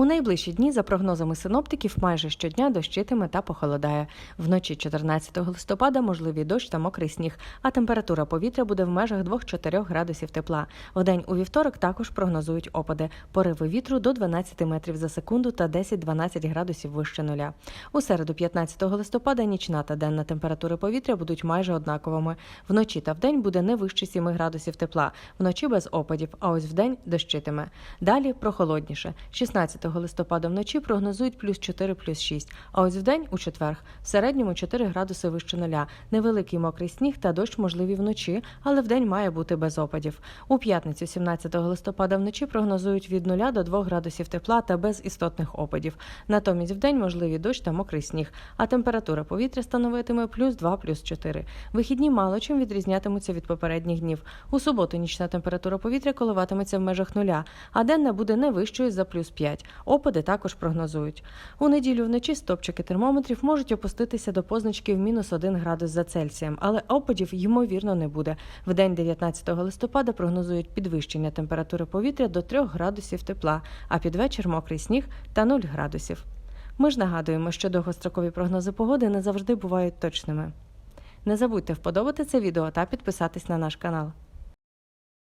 У найближчі дні, за прогнозами синоптиків, майже щодня дощитиме та похолодає. Вночі 14 листопада можливий дощ та мокрий сніг, а температура повітря буде в межах 2-4 градусів тепла. Вдень у вівторок також прогнозують опади. Пориви вітру до 12 метрів за секунду та 10-12 градусів вище нуля. У середу 15 листопада нічна та денна температури повітря будуть майже однаковими. Вночі та вдень буде не вище 7 градусів тепла, вночі без опадів, а ось вдень дощитиме. Далі прохолодніше. 16 листопада вночі прогнозують плюс 4, плюс 6, а ось вдень у четверг в середньому 4 градуси вище нуля. Невеликий мокрий сніг та дощ можливі вночі, але вдень має бути без опадів. У п'ятницю 17 листопада вночі прогнозують від 0 до 2 градусів тепла та без істотних опадів. Натомість вдень можливі дощ та мокрий сніг, а температура повітря становитиме плюс 2, плюс 4. Вихідні мало чим відрізнятимуться від попередніх днів. У суботу нічна температура повітря коливатиметься в межах нуля, а денна буде не вищою за плюс 5. Опади також прогнозують. У неділю вночі стопчики термометрів можуть опуститися до позначки в мінус 1 градус за Цельсієм, але опадів ймовірно не буде. В день 19 листопада прогнозують підвищення температури повітря до 3 градусів тепла, а під вечір мокрий сніг та 0 градусів. Ми ж нагадуємо, що довгострокові прогнози погоди не завжди бувають точними. Не забудьте вподобати це відео та підписатись на наш канал.